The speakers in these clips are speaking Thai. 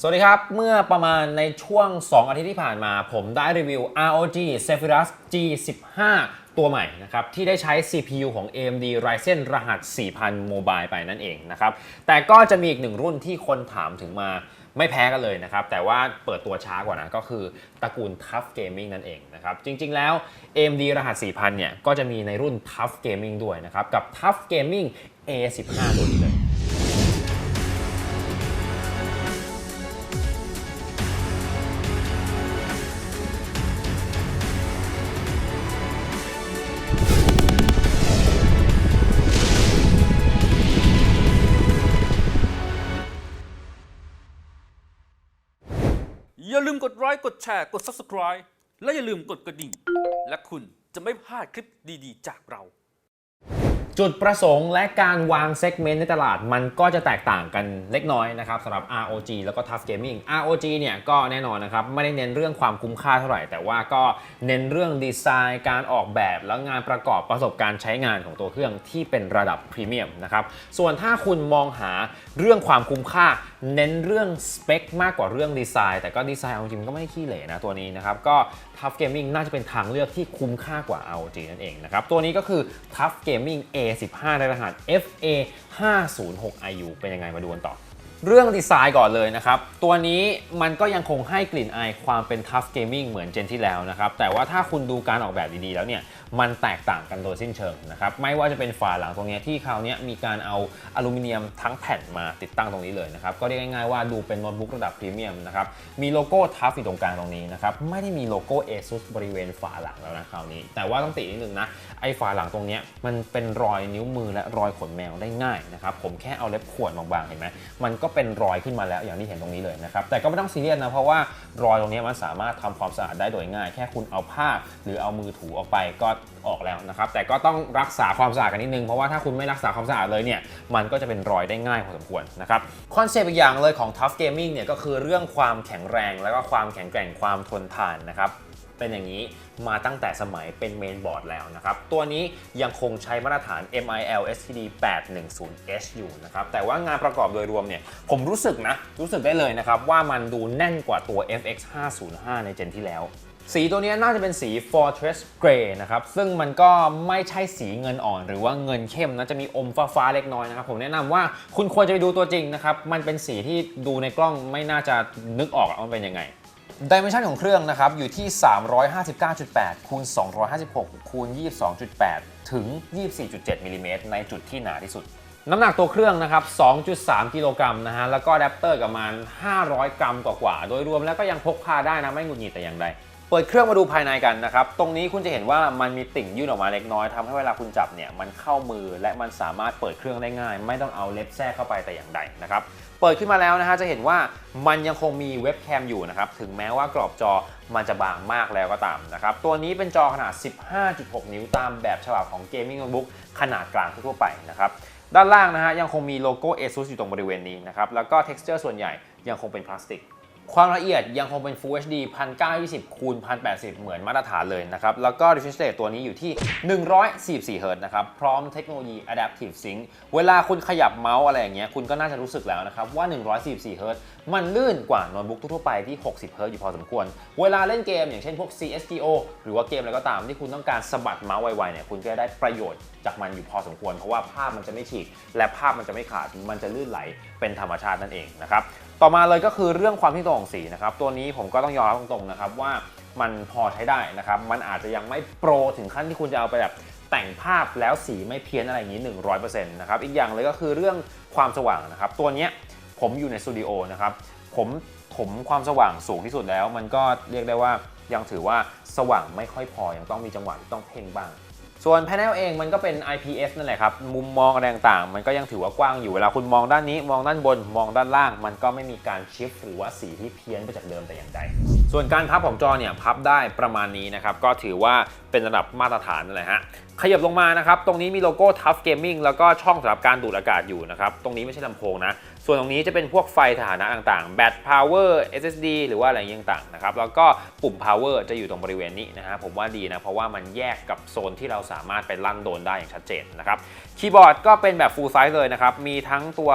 สวัสดีครับ เมื่อประมาณในช่วง 2 อาทิตย์ที่ผ่านมา ผมได้รีวิว ROG Zephyrus G15 ตัวใหม่นะครับที่ได้ใช้ CPU ของ AMD Ryzen รหัส 4000 Mobile ไปนั่นเองนะครับแต่ก็จะมีอีกหนึ่งรุ่นที่คนถามถึงมาไม่แพ้กันเลยนะครับ แต่ว่าเปิดตัวช้ากว่านะ ก็คือตระกูล Tough Gaming นั่นเองนะครับ จริง ๆ แล้ว AMD รหัส 4000 เนี่ย ก็จะมีในรุ่น Tough Gaming ด้วยนะครับ กับ Tough Gaming A15 ตัวนี้เลย กดไลค์กดแชร์กด Subscribe และอย่าลืมกดกระดิ่ง และคุณจะไม่พลาดคลิปดีๆ จากเรา จุดประสงค์และการวางเซกเมนต์ในตลาดมันก็จะแตกต่างกันเล็กน้อยนะครับสำหรับ ROG แล้วก็ Tough Gaming ROG เนี่ยก็แน่นอนนะครับไม่ได้เน้นเรื่องความคุ้มค่าเท่าไหร่ แต่ว่าก็เน้นเรื่องดีไซน์การออกแบบแล้วงานประกอบประสบการณ์ใช้งานของตัวเครื่องที่เป็นระดับพรีเมียมนะครับส่วนถ้าคุณมองหาเรื่องความคุ้มค่า เน้นเรื่องสเปคมากกว่าเรื่องดีไซน์แต่ก็ดีไซน์เอาจริงๆก็ไม่ขี้เหร่นะตัวนี้นะครับ ก็ Tough Gaming น่าจะเป็นทางเลือกที่คุ้มค่ากว่า ROG นั่นเองนะครับ ตัวนี้ก็คือ Tough Gaming A15 ในรหัส FA 506 IU เป็นยังไงมาดูกันต่อเรื่องดีไซน์ก่อนเลยนะครับ ตัวนี้มันก็ยังคงให้กลิ่นอายความเป็น Tough Gaming เหมือนเจนที่แล้วนะครับ แต่ว่าถ้าคุณดูการออกแบบดีๆแล้วเนี่ย มันแตกต่างกันโดยสิ้นเชิงนะครับ ไม่ว่าจะเป็นฝาหลังตรงนี้ที่คราวนี้มีการเอาอลูมิเนียมทั้งแผ่นมาติดตั้งตรงนี้เลยนะครับ ก็เรียกง่ายๆว่าดูเป็นโน้ตบุ๊กระดับพรีเมียมนะครับ มีโลโก้ทัฟอยู่ตรงกลางตรงนี้นะครับ ไม่ได้มีโลโก้ ASUS บริเวณฝาหลังแล้วนะคราวนี้ แต่ว่าต้องตินิดนึงนะ ไอ้ฝาหลังตรงนี้มันเป็นรอยนิ้วมือและรอยขนแมวได้ง่ายนะครับ ผมแค่เอาเล็บขวดบางๆเห็นไหมมันก็เป็นรอยขึ้นมาแล้วอย่างที่เห็นตรงนี้เลยนะครับ แต่ก็ไม่ต้องซีเรียสนะเพราะว่ารอยตรงนี้มันสามารถทำความสะอาดได้โดยง่าย แค่คุณเอาผ้าหรือเอามือถูออกไปก็ออกแล้วนะครับ แต่ก็ต้องรักษาความสะอาดกันนิดนึง เพราะว่าถ้าคุณไม่รักษาความสะอาดเลยเนี่ย มันก็จะเป็นรอยได้ง่ายพอสมควรนะครับ คอนเซปต์อีกอย่างเลยของ Tough Gaming เนี่ยก็คือเรื่องความแข็งแรงแล้วก็ความแข็งแกร่งความทนทานนะครับเป็นอย่างนี้มาตั้งแต่สมัยเป็นเมนบอร์ดแล้วนะครับ ตัวนี้ยังคงใช้มาตรฐาน MIL STD 810H อยู่นะครับ แต่ว่างานประกอบโดยรวมเนี่ย ผมรู้สึกนะ รู้สึกได้เลยนะครับ ว่ามันดูแน่นกว่าตัว FX 505ในเจนที่แล้ว สีตัวนี้น่าจะเป็นสี Fortress Grey นะครับ ซึ่งมันก็ไม่ใช่สีเงินอ่อน หรือว่าเงินเข้มนะ จะมีอมฟ้าๆเล็กน้อยนะครับ ผมแนะนำว่าคุณควรจะไปดูตัวจริงนะครับ มันเป็นสีที่ดูในกล้องไม่น่าจะนึกออกว่ามันเป็นยังไงดิเมนชันของเครื่องนะครับ อยู่ที่ 359.8 คูณ 256 คูณ 22.8 ถึง 24.7มิลลิเมตรในจุดที่หนาที่สุดน้ำหนักตัวเครื่องนะครับ 2.3 กิโลกรัมนะฮะ แล้วก็อะแดปเตอร์กับมัน 500 กรัมกว่าๆ โดยรวมแล้วก็ยังพกพาได้นะ ไม่หงุดหงิดแต่อย่างใด เปิดเครื่องมาดูภายในกันนะครับ ตรงนี้คุณจะเห็นว่ามันมีติ่งยื่นออกมาเล็กน้อยทำให้เวลาคุณจับเนี่ยมันเข้ามือและมันสามารถเปิดเครื่องได้ง่าย ไม่ต้องเอาเล็บแทรกเข้าไปแต่อย่างใดนะครับเปิดขึ้นมาแล้วนะฮะจะเห็นว่ามันยังคงมีเว็บแคมอยู่นะครับถึงแม้ว่ากรอบจอมันจะบางมากแล้วก็ตามนะครับตัวนี้เป็นจอขนาด 15.6 นิ้วตามแบบฉบับของ Gaming Notebook ขนาดกลางทั่วไปนะครับด้านล่างนะฮะยังคงมีโลโก้ ASUS อยู่ตรงบริเวณนี้นะครับแล้วก็ texture ส่วนใหญ่ยังคงเป็นพลาสติก ความละเอียดยังคงเป็น Full HD 1920คูณ1080 เหมือนมาตรฐานเลยนะครับ แล้วก็ refresh rate ตัวนี้อยู่ที่ 144 Hz นะครับ พร้อมเทคโนโลยี Adaptive Sync เวลาคุณขยับเมาส์อะไรอย่างเงี้ย คุณก็น่าจะรู้สึกแล้วนะครับ ว่า 144 Hz มันลื่นกว่าโน้ตบุ๊กทั่วไปที่ 60 Hz อยู่พอสมควร เวลาเล่นเกมอย่างเช่นพวก CSGO หรือว่าเกมอะไรก็ตามที่คุณต้องการสะบัดเมาส์ไวๆเนี่ย คุณก็ได้ประโยชน์ จากมันอยู่พอสมควร เพราะว่าภาพมันจะไม่ฉีก และภาพมันจะไม่ขาดมันจะลื่นไหลเป็นธรรมชาตินั่นเองนะครับต่อมาเลยก็คือเรื่องความที่ตรงของสีนะครับตัวนี้ผมก็ต้องยอมรับตรงๆนะครับว่ามันพอใช้ได้นะครับมันอาจจะยังไม่โปรถึงขั้นที่คุณจะเอาไปแบบแต่งภาพแล้วสีไม่เพี้ยนอะไรอย่างนี้ 100%นะครับอีกอย่างเลยก็คือเรื่องความสว่างนะครับตัวเนี้ยผมอยู่ในสตูดิโอนะครับผมถมความสว่างสูงที่สุดแล้ว มันก็เรียกได้ว่ายังถือว่าสว่างไม่ค่อยพอยังต้องมีจังหวะที่ต้องเพ่งบ้าง ส่วนแผงเองมันก็เป็น IPS นั่นแหละครับ มุมมองอะไรต่างๆ มันก็ยังถือว่ากว้างอยู่ เวลาคุณมองด้านนี้ มองด้านบน มองด้านล่าง มันก็ไม่มีการชิฟหรือว่าสีที่เพี้ยนไปจากเดิมแต่อย่างใด ส่วนการพับของจอเนี่ยพับได้ประมาณนี้นะครับ ก็ถือว่าเป็นระดับมาตรฐานนั่นแหละฮะ ขยับลงมานะครับ ตรงนี้มีโลโก้ Tough Gaming แล้วก็ช่องสำหรับการดูดอากาศอยู่นะครับ ตรงนี้ไม่ใช่ลำโพงนะ ส่วนตรงนี้จะเป็นพวกไฟฐานะต่างๆ แบต power SSD หรือว่าอะไรย่างต่างๆนะครับ แล้วก็ปุ่ม power จะอยู่ตรงบริเวณนี้นะฮะ ผมว่าดีนะ เพราะว่ามันแยกกับโซนที่เราสามารถไปลั่นโดนได้อย่างชัดเจนนะครับ คีย์บอร์ดก็เป็นแบบ full size เลยนะครับ มีทั้งตัว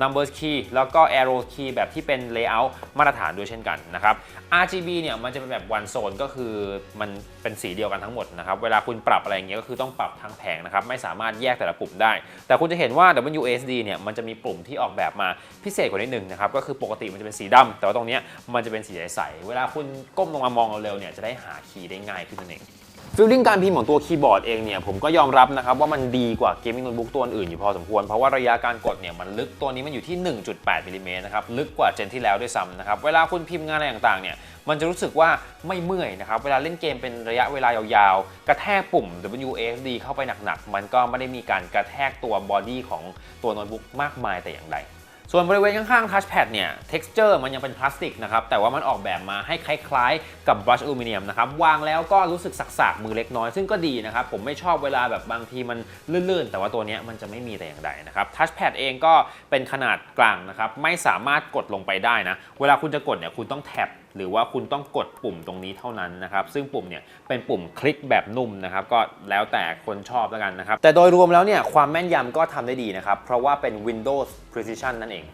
numbers key แล้วก็ arrow key แบบที่เป็น layout มาตรฐานด้วยเช่นกันนะครับ RGB เนี่ยมันจะเป็นแบบ one zone ก็คือมันเป็นสีเดียวกันทั้งหมดนะครับ เวลาคุณปรับอะไรอย่างเงี้ยก็คือต้องปรับทั้งแผงนะครับ ไม่สามารถแยกแต่ละปุ่มได้ แต่คุณจะเห็นว่า WASD เนี่ยมันจะมีปุ่มที่ออกแบบมาพิเศษกว่านิดนึงนะครับ ก็คือปกติมันจะเป็นสีดำแต่ว่าตรงเนี้ยมันจะเป็นสีใสๆเวลาคุณก้มลงมามองเร็วๆเนี่ยจะได้หาคีย์ได้ง่ายขึ้นนั่นเอง ฟิลลิ่งการพิมพ์ของตัวคีย์บอร์ดเองเนี่ยผมก็ยอมรับนะครับว่ามันดีกว่าเกมมิ่งโน้ตบุ๊กตัวอื่นอยู่พอสมควร เพราะว่าระยะการกดเนี่ยมันลึกตัวนี้มันอยู่ที่ 1.8มิลลิเมตรนะครับลึกกว่าเจนที่แล้วด้วยซ้ำนะครับเวลาคุณพิมพ์งานอะไรต่างๆเนี่ยมันจะรู้สึกว่าไม่เมื่อยนะครับเวลาเล่นเกมเป็นระยะเวลายาวๆ กระแทกปุ่ม WASD เข้าไปหนักๆ มันก็ไม่ได้มีการกระแทกตัวบอดี้ของตัวโน้ตบุ๊กมากมายแต่อย่างใด ส่วนบริเวณข้างๆทัชแพดเนี่ย texture มันยังเป็นพลาสติกนะครับ แต่ว่ามันออกแบบมาให้คล้ายๆ กับบรัชอลูมิเนียมนะครับ วางแล้วก็รู้สึกสักๆ มือเล็กน้อย ซึ่งก็ดีนะครับ ผมไม่ชอบเวลาแบบบางทีมันลื่นๆ แต่ว่าตัวนี้มันจะไม่มีแต่อย่างใดนะครับทัชแพดเองก็เป็นขนาดกลางนะครับ ไม่สามารถกดลงไปได้นะ เวลาคุณจะกดเนี่ยคุณต้องแท็บ หรือว่าคุณต้องกดปุ่มตรงนี้เท่านั้นนะครับ ซึ่งปุ่มเนี่ยเป็นปุ่มคลิกแบบนุ่มนะครับ ก็แล้วแต่คนชอบแล้วกันนะครับ แต่โดยรวมแล้วเนี่ยความแม่นยำก็ทำได้ดีนะครับ เพราะว่าเป็น Windows Precision นั่นเอง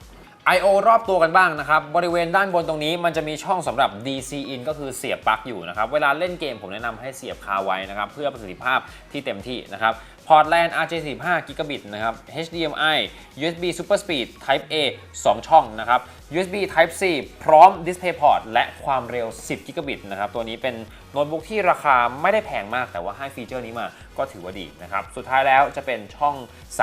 I/O รอบตัวกันบ้างนะครับ บริเวณด้านบนตรงนี้มันจะมีช่องสำหรับ DC in ก็คือเสียบปลั๊กอยู่นะครับ เวลาเล่นเกมผมแนะนำให้เสียบคาไว้นะครับ เพื่อประสิทธิภาพที่เต็มที่นะครับ พอร์ต LAN RJ45 Gigabit นะครับ HDMI USB Super Speed Type A 2 ช่องนะครับ USB Type C พร้อม DisplayPort และความเร็ว 10 Gigabit นะครับ ตัวนี้เป็นโน้ตบุ๊กที่ราคาไม่ได้แพงมาก แต่ว่าให้ฟีเจอร์นี้มาก็ถือว่าดีนะครับ สุดท้ายแล้วจะเป็นช่อง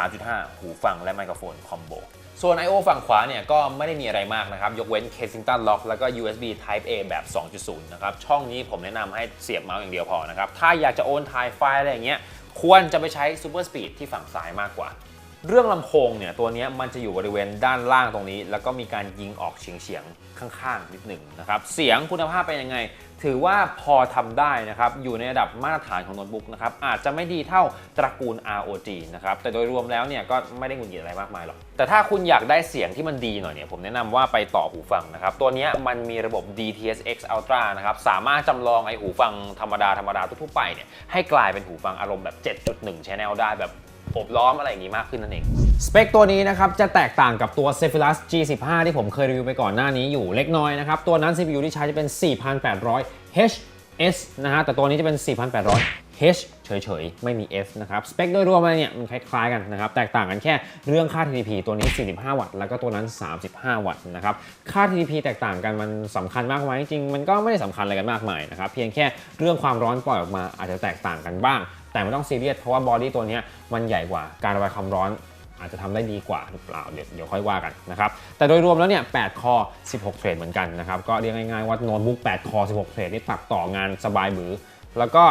3.5 หูฟังและไมโครโฟนคอมโบส่วน I/O ฝั่งขวาเนี่ยก็ไม่ได้มีอะไรมากนะครับ ยกเว้น Kensington Lock แล้วก็ USB Type A แบบ 2.0 นะครับ ช่องนี้ผมแนะนำให้เสียบเมาส์อย่างเดียวพอนะครับ ถ้าอยากจะโอนถ่ายไฟล์อะไรอย่างเงี้ย ควรจะไปใช้ซูเปอร์สปีดที่ฝั่งซ้ายมากกว่า เรื่องลำโพงเนี่ยตัวนี้มันจะอยู่บริเวณด้านล่างตรงนี้ แล้วก็มีการยิงออกเฉียงๆข้างๆนิดหนึ่งนะครับเสียงคุณภาพเป็นยังไง ถือว่าพอทำได้นะครับอยู่ในระดับมาตรฐานของโน้ตบุ๊กนะครับอาจจะไม่ดีเท่าตระกูล ROG นะครับแต่โดยรวมแล้วเนี่ยก็ไม่ได้หงุดหงิดอะไรมากมายหรอกแต่ถ้าคุณอยากได้เสียงที่มันดีหน่อยเนี่ยผมแนะนำว่าไปต่อหูฟังนะครับตัวนี้มันมีระบบ DTS:X Ultra นะครับสามารถจำลองไอหูฟังธรรมดาธรรมดาทั่วๆไปเนี่ยให้กลายเป็นหูฟังอารมณ์แบบ 7.1 Channel ได้แบบ อบล้อมอะไรอย่างนี้มากขึ้นนั่นเอง สเปคตัวนี้นะครับ จะแตกต่างกับตัว Zephyrus G15 ที่ผมเคยรีวิวไปก่อนหน้านี้อยู่เล็กน้อยนะครับ ตัวนั้น CPU ที่ใช้จะเป็น 4800 HS นะฮะ แต่ตัวนี้จะเป็น 4800 H เฉยๆ ไม่มี F นะครับ สเปคโดยรวมอะไรเนี่ย มันคล้ายๆกันนะครับ แตกต่างกันแค่เรื่องค่า TDP ตัวนี้ 45 วัตต์ แล้วก็ตัวนั้น 35 วัตต์นะครับ ค่า TDP แตกต่างกันมันสำคัญมากไหมจริง มันก็ไม่ได้สำคัญอะไรกันมากมายนะครับ เพียงแค่เรื่องความร้อนปล่อยออกมาอาจจะแตกต่างกันบ้าง แต่ไม่ต้องซีเรียสเพราะว่าบอดี้ตัวนี้มันใหญ่กว่าการระบายความร้อนอาจจะทำได้ดีกว่าหรือเปล่าเดี๋ยวเดี๋ยวค่อยว่ากันนะครับ แต่โดยรวมแล้วเนี่ย8คอ 16 เทรดเหมือนกันนะครับ ก็เรียกง่ายๆว่าโน้ตบุ๊ก8คอ 16 เทรดนี่ตัดต่องานสบายมือ แล้วก็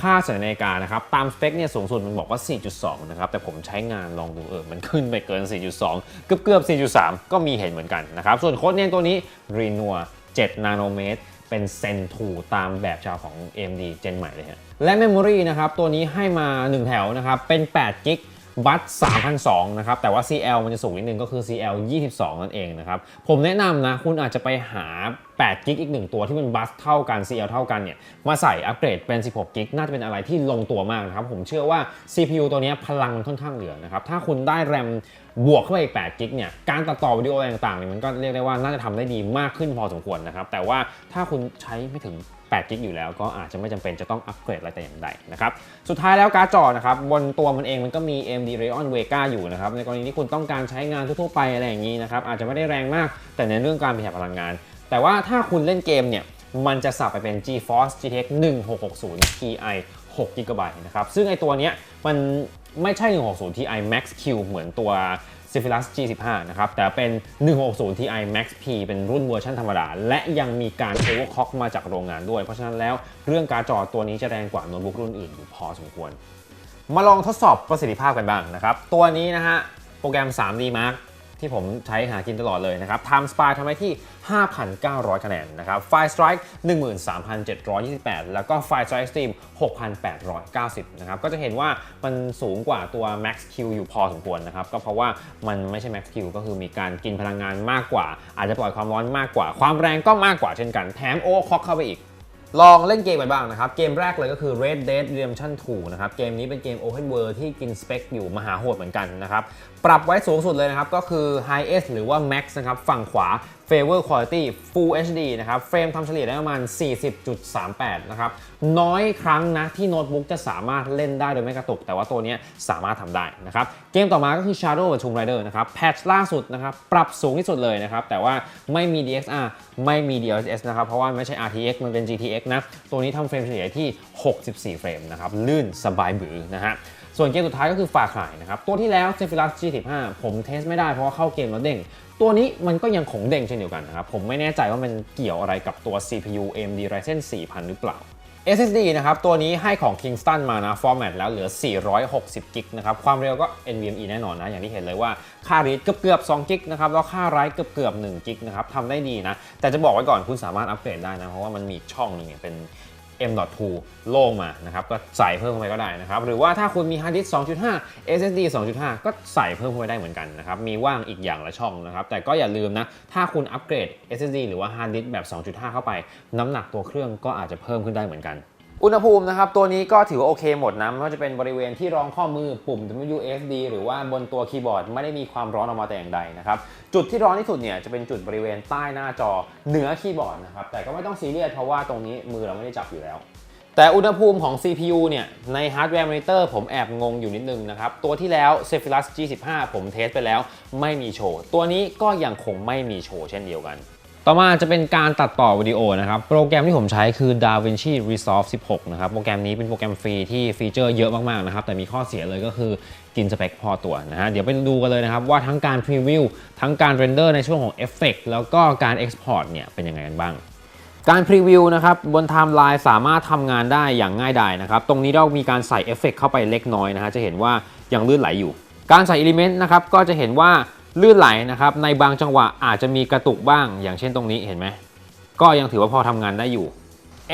ค่าสัญญานาฬิกานะครับ ตามสเปคเนี่ยสูงสุดมันบอกว่า 4.2 นะครับ แต่ผมใช้งานลองดูเออมันขึ้นไปเกิน 4.2 เกือบเกือบๆ4.3 ก็มีเห็นเหมือนกันนะครับ ส่วนโค้ดเนี่ยตัวนี้ Reno 7นาโนเมตร เป็น Zen 2ตามแบบฉบับของ AMD เจนใหม่เลยฮะและ Memory นะครับ ตัวนี้ให้มา 1 แถวนะครับ เป็น8 g b บัต3,002นะครับ แต่ว่า CL มันจะสูงนิดนึงก็คือ CL 22 นั่นเองนะครับ ผมแนะนำนะ คุณอาจจะไปหา 8กิกอีกหนึ่งตัวที่เป็นบัสเท่ากัน CL เท่ากันเนี่ยมาใส่อัปเกรดเป็น 16กิกน่าจะเป็นอะไรที่ลงตัวมากนะครับ ผมเชื่อว่า CPU ตัวนี้พลังมันค่อนข้างเหลือนะครับ ถ้าคุณได้แรมบวกเข้าไปอีก8กิกเนี่ยการตัดต่อวิดีโออะไรต่างๆเนี่ยมันก็เรียกได้ว่าน่าจะทำได้ดีมากขึ้นพอสมควรนะครับแต่ว่าถ้าคุณใช้ไม่ถึง8กิกอยู่แล้วก็อาจจะไม่จำเป็นจะต้องอัปเกรดอะไรแต่อย่างใดนะครับ สุดท้ายแล้วการ์ดจอนะครับบนตัวมันเองมันก็มี AMD Radeon Vega อยู่นะครับ ในกรณีที่คุณต้องการใช้งานทั่วไปอะไรอย่างนี้นะครับอาจจะไม่ได้แรงมาก แต่ในเรื่องการประหยัดพลังงาน แต่ว่าถ้าคุณเล่นเกมเนี่ย มันจะสับไปเป็น GeForce GTX 1660 Ti 6 GB นะครับ ซึ่งไอตัวเนี้ยมันไม่ใช่ 160 Ti Max Q เหมือนตัว Zephyrus G15 นะครับ แต่เป็น 160 Ti Max P เป็นรุ่นเวอร์ชันธรรมดา และยังมีการ overclock มาจากโรงงานด้วย เพราะฉะนั้นแล้วเรื่องการจอตัวนี้จะแรงกว่าโน้ตบุ๊กรุ่นอื่นอยู่พอสมควร มาลองทดสอบประสิทธิภาพกันบ้างนะครับ ตัวนี้นะฮะ โปรแกรม 3D Mark ที่ผมใช้หากินตลอดเลยนะครับ Time Spy ทำได้ที่ 5,900 คะแนนนะครับ File Strike 13,728 แล้วก็ File Strike Stream 6,890 นะครับ ก็จะเห็นว่ามันสูงกว่าตัว Max Q อยู่พอสมควรนะครับ ก็เพราะว่ามันไม่ใช่ Max Q ก็คือมีการกินพลังงานมากกว่า อาจจะปล่อยความร้อนมากกว่า ความแรงก็มากกว่าเช่นกัน แถมโอคอกเข้าไปอีก ลองเล่นเกมไปบ้างนะครับ เกมแรกเลยก็คือ Red Dead Redemption 2 นะครับ เกมนี้เป็นเกม Open World ที่กินสเปคอยู่มหาโหดเหมือนกันนะครับ ปรับไว้สูงสุดเลยนะครับ ก็คือ Highest หรือว่า Max นะครับ ฝั่งขวา Favor Quality Full HD นะครับ เฟรมทำเฉลี่ยได้ประมาณ 40.38 นะครับ น้อยครั้งนะที่โน้ตบุ๊กจะสามารถเล่นได้โดยไม่กระตุก แต่ว่าตัวนี้สามารถทำได้นะครับ เกมต่อมาก็คือ Shadow of the Tomb Raider นะครับ แพทช์ล่าสุดนะครับ ปรับสูงที่สุดเลยนะครับ แต่ว่าไม่มี DXR ไม่มี DLSS นะครับ เพราะว่าไม่ใช่ RTX มันเป็น GTX นะ ตัวนี้ทำเฟรมเฉลี่ยที่ 64 เฟรมนะครับ ลื่นสบายบือนะฮะส่วนเกมสุดท้ายก็คือฟาคายนะครับ ตัวที่แล้ว Zephyrus G15 ผมเทสไม่ได้เพราะว่าเข้าเกมแล้วเด้ง ตัวนี้มันก็ยังคงเด้งเช่นเดียวกันนะครับ ผมไม่แน่ใจว่ามันเกี่ยวอะไรกับตัว CPU AMD Ryzen 4000 หรือเปล่า SSD นะครับ ตัวนี้ให้ของ Kingston มานะ ฟอร์แมตแล้วเหลือ 460 กิกนะครับ ความเร็วก็ NVMe แน่นอนนะ อย่างที่เห็นเลยว่า ค่า read เกือบเกือบ2กิกนะครับ แล้วค่า write เกือบเกือบ1กิกนะครับทำได้ดีนะ แต่จะบอกไว้ก่อนคุณสามารถอัปเกรดได้นะ เพราะว่ามันมีช่องหนึงเนี่เป็น M.2 โล่งมานะครับก็ใส่เพิ่มเข้าไปก็ได้นะครับหรือว่าถ้าคุณมี hard disk 2.5 SSD 2.5 ก็ใส่เพิ่มเข้าไปได้เหมือนกันนะครับมีว่างอีกอย่างละช่องนะครับแต่ก็อย่าลืมนะถ้าคุณอัปเกรด SSD หรือว่าฮาร์ดดิสก์แบบ 2.5 เข้าไป น้ำหนักตัวเครื่องก็อาจจะเพิ่มขึ้นได้เหมือนกัน อุณหภูมินะครับ ตัวนี้ก็ถือว่าโอเคหมดนะไม่ว่าจะเป็นบริเวณที่รองข้อมือปุ่ม WSD หรือว่าบนตัวคีย์บอร์ดไม่ได้มีความร้อนออกมาแต่อย่างใดนะครับจุดที่ร้อนที่สุดเนี่ยจะเป็นจุดบริเวณใต้หน้าจอเหนือคีย์บอร์ดนะครับแต่ก็ไม่ต้องซีเรียสเพราะว่าตรงนี้มือเราไม่ได้จับอยู่แล้ว แต่อุณหภูมิของ CPU เนี่ยในฮาร์ดแวร์มอนิเตอร์ผมแอบงงอยู่นิดนึงนะครับตัวที่แล้ว Zephyrus G15 ผมเทสไปแล้วไม่มีโชว์ตัวนี้ก็ยังคงไม่มีโชว์เช่นเดียวกัน ต่อมาจะเป็นการตัดต่อวิดีโอนะครับ โปรแกรมที่ผมใช้คือ DaVinci Resolve 16 นะครับ โปรแกรมนี้เป็นโปรแกรมฟรีที่ฟีเจอร์เยอะมาก ๆ นะครับ แต่มีข้อเสียเลยก็คือกินสเปคพอตัวนะฮะ เดี๋ยวไปดูกันเลยนะครับ ว่าทั้งการพรีวิวทั้งการเรนเดอร์ในช่วงของเอฟเฟกแล้วก็การ Export เนี่ยเป็นยังไงกันบ้างการพรีวิวนะครับบนไทม์ไลน์สามารถทำงานได้อย่างง่ายดายนะครับ ตรงนี้เรามีการใส่เอฟเฟกเข้าไปเล็กน้อยนะฮะจะเห็นว่ายังลื่นไหลอยู่ การใส่อิเลเมนต์นะครับก็จะเห็นว่า ลื่นไหลนะครับในบางจังหวะอาจจะมีกระตุกบ้าง อย่างเช่นตรงนี้เห็นไหมก็ยังถือว่าพอทำงานได้อยู่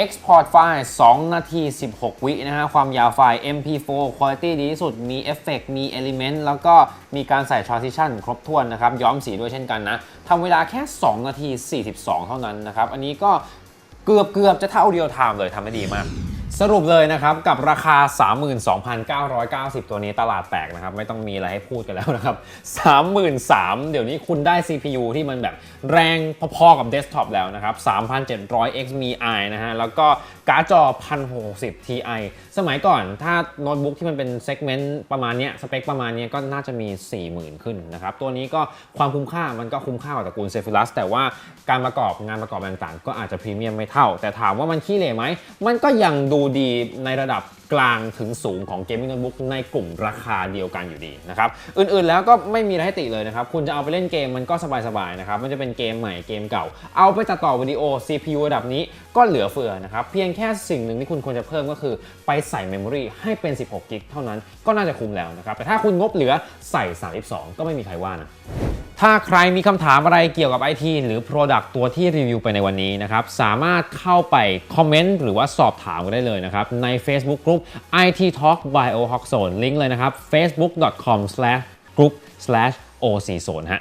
Export ไฟล์ 2 นาที 16 วินะฮะ ความยาวไฟล์ MP4 Quality ดีที่สุด มีเอฟเฟกมี Element แล้วก็มีการใส่ Transition ครบถ้วนนะครับ ย้อมสีด้วยเช่นกันนะ ทำเวลาแค่ 2 นาที 42 เท่านั้นนะครับ อันนี้ก็เกือบเกือบจะเท่าเดียวไทม์เลยทำได้ดีมาก สรุปเลยนะครับกับราคา 32,990 ตัวนี้ตลาดแตกนะครับไม่ต้องมีอะไรให้พูดกันแล้วนะครับ 33,000 เดี๋ยวนี้คุณได้ CPU ที่มันแบบแรงพอๆกับเดสก์ท็อปแล้วนะครับ 3,700 XMI นะฮะ แล้วก็การ์ดจอ 1060 Ti สมัยก่อนถ้าโน้ตบุ๊กที่มันเป็นเซกเมนต์ประมาณเนี้ยสเปคประมาณเนี้ยก็น่าจะมี 40,000 ขึ้นนะครับ ตัวนี้ก็ความคุ้มค่ามันก็คุ้มค่ากว่าตระกูลเซฟิลัสแต่ว่าการประกอบงานประกอบต่างๆ ก็อาจจะพรีเมียมไม่เท่า แต่ถามว่ามันขี้เหร่ไหมมันก็ยังดูดีในระดับกลางถึงสูงของเกมมิ่งโน้ตบุ๊กในกลุ่มราคาเดียวกันอยู่ดีนะครับ อื่นๆแล้วก็ไม่มีอะไรให้ติเลยนะครับ คุณจะเอาไปเล่นเกมมันก็สบายๆนะครับ มันจะเป็นเกมใหม่เกมเก่า เอาไปตัดต่อวิดีโอ CPU ระดับนี้ก็เหลือเฟือนะครับ เพียงแค่สิ่งหนึ่งที่คุณควรจะเพิ่มก็คือไปใส่เมมโมรีให้เป็น 16กิกเท่านั้นก็น่าจะคุ้มแล้วนะครับ แต่ถ้าคุณงบเหลือใส่ 32 ก็ไม่มีใครว่านะ ถ้าใครมีคำถามอะไรเกี่ยวกับ IT หรือ Product ตัวที่รีวิวไปในวันนี้นะครับ สามารถเข้าไปคอมเมนต์หรือว่าสอบถามกันได้เลยนะครับ ใน Facebook Group IT Talk by o h o k Zone ลิงก์เลยนะครับ facebook.com/group/oczone ฮะ